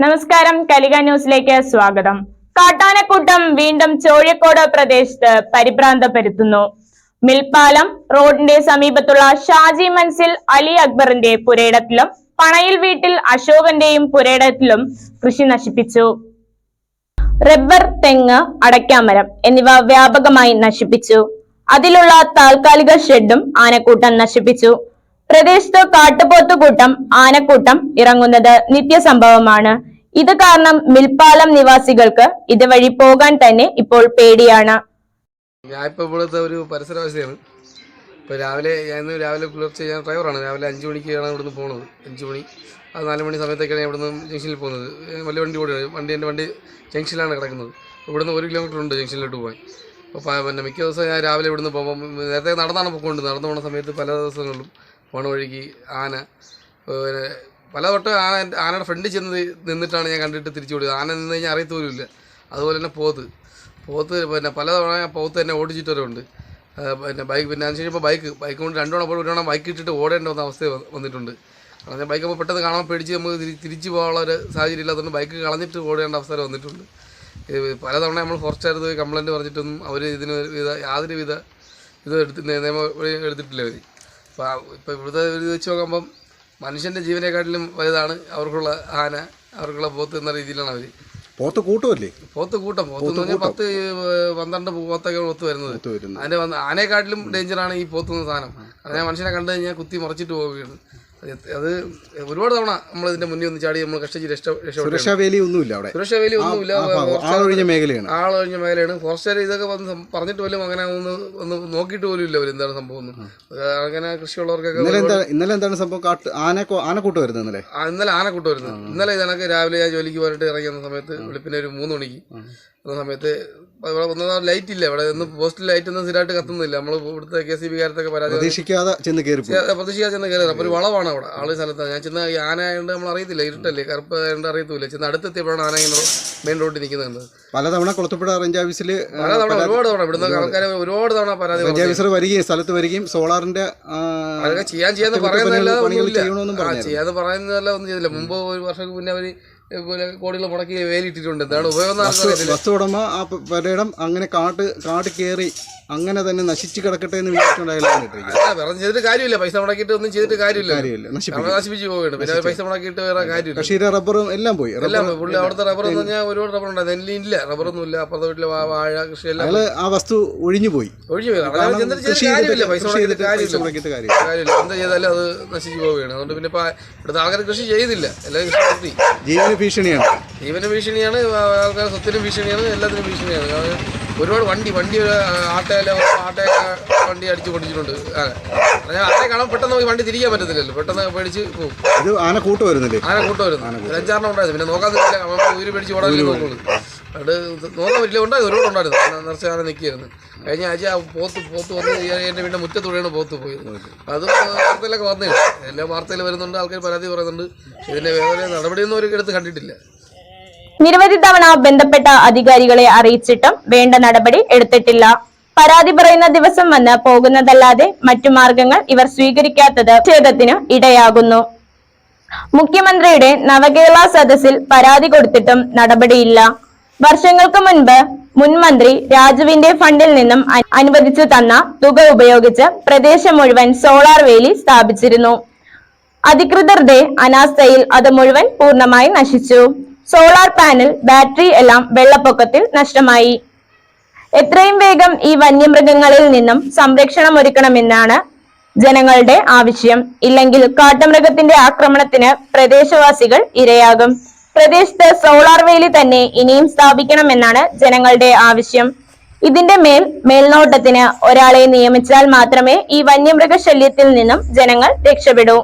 നമസ്കാരം കലിക ന്യൂസിലേക്ക് സ്വാഗതം. കാട്ടാനക്കൂട്ടം വീണ്ടും ചോഴിക്കോട് പ്രദേശത്ത് പരിഭ്രാന്തപ്പെടുത്തുന്നു മിൽപ്പാലം റോഡിന്റെ സമീപത്തുള്ള ഷാജി മൻസിൽ അലി അക്ബറിന്റെ പുരയിടത്തിലും പണയിൽ വീട്ടിൽ അശോകന്റെയും പുരയിടത്തിലും കൃഷി നശിപ്പിച്ചു. റബ്ബർ തെങ്ങ് അടയ്ക്കാമരം എന്നിവ വ്യാപകമായി നശിപ്പിച്ചു. അതിലുള്ള താൽക്കാലിക ഷെഡും ആനക്കൂട്ടം നശിപ്പിച്ചു. പ്രദേശത്ത് കാട്ടുപോത്തുകൂട്ടം ആനക്കൂട്ടം ഇറങ്ങുന്നത് നിത്യസംഭവമാണ്. ഇത് കാരണം മിൽപ്പാലം നിവാസികൾക്ക് ഇതുവഴി പോകാൻ തന്നെ ഇപ്പോൾ പേടിയാണ്. ഞാനിപ്പോ ഇവിടുത്തെ ഒരു പരിസരവാസിയാണ്. ഇപ്പോൾ രാവിലെ ഞാൻ ഇന്ന് രാവിലെ പുലർച്ചെ ഞാൻ ഡ്രൈവറാണ്. രാവിലെ അഞ്ച് മണിക്കാണ് ഇവിടുന്ന് പോകുന്നത് അഞ്ച് മണി. അത് നാല് മണി സമയത്തേക്കാണ് ഞാൻ ഇവിടുന്ന് ജംഗ്ഷനിൽ പോകുന്നത്. വലിയ വണ്ടി ഓടുകയാണ് വണ്ടി എന്റെ വണ്ടി ജംഗ്ഷനിലാണ് കിടക്കുന്നത്. ഇവിടുന്ന് ഒരു കിലോമീറ്റർ ഉണ്ട് ജംഗ്ഷനിലോട്ട് പോകാൻ. അപ്പോൾ പിന്നെ മിക്ക ദിവസവും ഞാൻ രാവിലെ ഇവിടുന്ന് പോകുമ്പോൾ നേരത്തെ നടന്നാണ് പോയിക്കൊണ്ട് നടന്നു പോകുന്ന സമയത്ത് പല ദിവസങ്ങളിലും പോണ വഴിക്ക് ആന പിന്നെ പല തൊട്ട് ആന ആനയുടെ ഫ്രണ്ടിൽ ചെന്ന് നിന്നിട്ടാണ് ഞാൻ കണ്ടിട്ട് തിരിച്ചു വിടുക ആന നിന്ന് കഴിഞ്ഞാൽ അറിയത്തോലുമില്ല അതുപോലെ തന്നെ പോത്ത്. പോത്ത് പിന്നെ പലതവണ ഞാൻ പോത്ത് തന്നെ ഓടിച്ചിട്ടവരുണ്ട്. പിന്നെ ബൈക്ക് പിന്നെ അതിന് ശേഷം ബൈക്ക് ബൈക്ക് കൊണ്ട് രണ്ടു തവണ പോയി ഒരു തവണ ബൈക്ക് ഇട്ടിട്ട് ഓടേണ്ട വന്ന അവസ്ഥ വന്നിട്ടുണ്ട്. കാരണം ബൈക്ക് അപ്പോൾ പെട്ടെന്ന് കാണാൻ പേടിച്ച് നമുക്ക് തിരിച്ചു പോകാനുള്ള ഒരു സാഹചര്യം ഇല്ലാത്തതുകൊണ്ട് ബൈക്ക് കളഞ്ഞിട്ട് ഓടേണ്ട അവസരം വന്നിട്ടുണ്ട്. പലതവണ നമ്മൾ ഫോറസ്റ്റുകാർ പോയി കംപ്ലൈന്റ് പറഞ്ഞിട്ടൊന്നും അവർ ഇതിന് ഒരു വിധ യാതൊരു വിധ ഇത് എടുത്ത് നിയമം എടുത്തിട്ടില്ല അവർ അപ്പോൾ ഇപ്പോൾ ഇവിടുത്തെ ഇത് വെച്ച് നോക്കുമ്പം മനുഷ്യന്റെ ജീവനെക്കാട്ടിലും വലുതാണ് അവർക്കുള്ള ആന അവർക്കുള്ള പോത്ത് എന്ന രീതിയിലാണ് അവർ പോത്ത് കൂട്ടുമല്ലേ പോത്ത് കൂട്ടം. പോത്ത് എന്ന് പറഞ്ഞാൽ പത്ത് പന്ത്രണ്ട് പോത്തൊക്കെ പോത്ത് വരുന്നത്. അതിന്റെ ആനയെക്കാട്ടിലും ഡേഞ്ചറാണ് ഈ പോത്ത് എന്ന സാധനം. അതിനെ മനുഷ്യനെ കണ്ടു കഴിഞ്ഞാൽ കുത്തി മറിച്ചിട്ട് പോവുകയാണ്. അത് ഒരുപാട് തവണ നമ്മൾ ഇതിന്റെ മുന്നിൽ ഒന്ന് ചാടി നമ്മൾ കഷ്ടിച്ച് രക്ഷ വേലി ഒന്നുമില്ല അവിടെ. സുരക്ഷാ വേലി ഒന്നുമില്ല. ആളൊഴിഞ്ഞ മേഖലയാണ്. ആളൊഴിഞ്ഞ മേഖലയാണ്. ഫോറസ്റ്റുകാർ ഇതൊക്കെ വന്ന് പറഞ്ഞിട്ട് പോലും അങ്ങനെ ഒന്ന് ഒന്ന് നോക്കിയിട്ട് പോലും ഇല്ല അവർ എന്താണ് സംഭവം അങ്ങനെ കൃഷിയുള്ളവർക്കൊക്കെ ഇന്നലെ എന്താ ഇന്നലെ എന്താണ് സംഭവം? കാട്ട് ആന ആനക്കൂട്ട് വരുന്നത് ഇന്നലെ? ഇന്നലെ ആനക്കൂട്ട് വരുന്നത്. ഇന്നലെ ഇതണക്ക് രാവിലെ ഞാൻ ജോലിക്ക് പോയിട്ട് ഇറങ്ങിയ സമയത്ത് വെളുപ്പിനെ ഒരു മൂന്ന് മണിക്ക് സമയത്ത് ഇവിടെ ഒന്നും ലൈറ്റ് ഇല്ല? ഇവിടെ ഒന്നും പോസ്റ്റിൽ ലൈറ്റ് ഒന്നും സ്ഥിരമായിട്ട് കത്തുന്നില്ല. നമ്മൾ ഇവിടുത്തെ കെ സി ബി കാരത്തൊക്കെ പരാതി പ്രതീക്ഷിക്കാതെ ചെന്ന് കയറി പ്രതീക്ഷിക്കാതെ ചെന്ന് കയറി അപ്പോൾ ഒരു വളവാണ് അവിടെ. ആൾ സ്ഥലത്താണ് ഞാൻ ചെന്ന് ആന ആയതുകൊണ്ട് നമ്മൾ അറിയത്തില്ല. ഇരുട്ടല്ലേ? കറുപ്പ് ആയതുകൊണ്ട് അറിയത്തില്ല. ചെന്ന് അടുത്തെത്തിയപ്പോഴാണ് ആന ഇങ്ങനെ മെയിൻ റോഡിൽ നിൽക്കുന്നത് പലതവണ കുളത്തുപുഴ റേഞ്ച് ഓഫീസിൽ പല തവണ ഒരുപാട് തവണ ഇവിടുന്ന് ആൾക്കാർ ഒരുപാട് തവണ പരാതി റേഞ്ച് ഓഫീസർ വരികയും സ്ഥലത്ത് വരികയും സോളാറിന്റെ അതൊക്കെ ചെയ്യാൻ ചെയ്യാന്ന് പറയുന്നില്ല ചെയ്യാന്ന് പറയുന്നതല്ല ഒന്നും ചെയ്തില്ല. മുമ്പ് ഒരു വർഷം മുന്നേ അവർ ഇതുപോലെ കോടികൾ മുടക്കി വേലിയിട്ടിട്ടുണ്ട്. എന്താണ് ഉപയോഗം വസ്തു ഉടമ ആ പരയിടം അങ്ങനെ കാട്ട് കാട് കയറി അങ്ങനെ തന്നെ നശിച്ചു കിടക്കട്ടെ എന്ന് വേറെ ചെയ്തിട്ട് കാര്യമില്ല. പൈസ മുടക്കിയിട്ട് ഒന്നും ചെയ്തിട്ട് കാര്യമില്ല കാര്യമില്ല നശിപ്പിച്ച്. പോവുകയാണ്. പിന്നെ പൈസ മുടക്കിയിട്ട് വേറെ കാര്യമില്ല. കക്ഷീര റബ്ബറും എല്ലാം പോയി. എല്ലാം പുള്ളി അവിടുത്തെ റബ്ബർ എന്ന് പറഞ്ഞാൽ ഒരുപാട് റബ്ബർ ഉണ്ടായിരുന്നു നെല്ല് ഇല്ല. റബ്ബറൊന്നും ഇല്ല അപ്പുറത്തെ വീട്ടിലെ വാഴ കൃഷി എല്ലാം ആ വസ്തു ഒഴിഞ്ഞു പോയി. ഒഴിഞ്ഞു പോയി. കാര്യമില്ല. പൈസ മുടക്കിയിട്ട് കാര്യമില്ല. കാര്യമില്ല. കാര്യമില്ല. ചെയ്താലും അത് നശിച്ചു പോവുകയാണ്. അതുകൊണ്ട് പിന്നെ ഇപ്പൊ ഇവിടുത്തെ ആൾക്കാർ കൃഷി ചെയ്യുന്നില്ല. എല്ലാവരും കൃഷി ജീവന് ഭീഷണിയാണ്. ജീവന് ഭീഷണിയാണ് ആൾക്കാർ സ്വത്തിനും ഭീഷണിയാണ് എല്ലാത്തിനും ഭീഷണിയാണ്. ഒരുപാട് വണ്ടി വണ്ടി ആട്ടയിലെ ആട്ട വണ്ടി അടിച്ചു കൊണ്ടിട്ടുണ്ട് ആനെ കാണാൻ പെട്ടെന്ന് നമുക്ക് വണ്ടി തിരിക്കാൻ പറ്റത്തില്ലല്ലോ. പെട്ടെന്ന് പേടിച്ച് പോകും ഇത് ആന കൂട്ട് വരുന്നില്ലേ? ആന കൂട്ടം വരുന്നു. അഞ്ചാറെണ്ണം ഉണ്ടായിരുന്നു. പിന്നെ നോക്കാൻ നമ്മൾ ഉയര് പേടിച്ച് ഓടാൻ നോക്കുള്ളൂ. അത് നോക്കാൻ പറ്റില്ല ഉണ്ടായിരുന്നു ഒരുപാട് ഉണ്ടായിരുന്നു. നിറച്ച ആന നിൽക്കുകയായിരുന്നു. കഴിഞ്ഞ ആഴ്ച ആ പോത്ത് പോത്ത് വന്ന് എന്റെ വീടിന്റെ മുറ്റത്തൂടെയാണ് പോത്ത് പോയി അത് വാർത്തയിലൊക്കെ വന്നില്ല എല്ലാ വാർത്തയിൽ വരുന്നുണ്ട്. ആൾക്കാർ പരാതി പറയുന്നുണ്ട്. ഇതിന്റെ വേറെ നടപടിയൊന്നും അവർക്ക് എടുത്ത് കണ്ടിട്ടില്ല. നിരവധി തവണ ബന്ധപ്പെട്ട അധികാരികളെ അറിയിച്ചിട്ടും വേണ്ട നടപടി എടുത്തിട്ടില്ല. പരാതി പറയുന്ന ദിവസം വന്ന് പോകുന്നതല്ലാതെ മറ്റു മാർഗങ്ങൾ ഇവർ സ്വീകരിക്കാത്തത് ക്ഷേത്രത്തിന് ഇടയാകുന്നു. മുഖ്യമന്ത്രിയുടെ നവകേരള സദസ്സിൽ പരാതി കൊടുത്തിട്ടും നടപടിയില്ല. വർഷങ്ങൾക്ക് മുൻപ് മുൻമന്ത്രി രാജുവിന്റെ ഫണ്ടിൽ നിന്നും അനുവദിച്ചു തന്ന തുക ഉപയോഗിച്ച് പ്രദേശം മുഴുവൻ സോളാർ വേലി സ്ഥാപിച്ചിരുന്നു. അധികൃതരുടെ അനാസ്ഥയിൽ അത് മുഴുവൻ പൂർണമായി നശിച്ചു. സോളാർ പാനൽ ബാറ്ററി എല്ലാം വെള്ളപ്പൊക്കത്തിൽ നഷ്ടമായി. എത്രയും വേഗം ഈ വന്യമൃഗങ്ങളിൽ നിന്നും സംരക്ഷണം ഒരുക്കണമെന്നാണ് ജനങ്ങളുടെ ആവശ്യം. ഇല്ലെങ്കിൽ കാട്ടുമൃഗത്തിന്റെ ആക്രമണത്തിന് പ്രദേശവാസികൾ ഇരയാകും. പ്രദേശത്ത് സോളാർ വേലി തന്നെ ഇനിയും സ്ഥാപിക്കണമെന്നാണ് ജനങ്ങളുടെ ആവശ്യം. ഇതിന്റെ മേൽ മേൽനോട്ടത്തിന് ഒരാളെ നിയമിച്ചാൽ മാത്രമേ ഈ വന്യമൃഗ ശല്യത്തിൽ നിന്നും ജനങ്ങൾ രക്ഷപ്പെടൂ.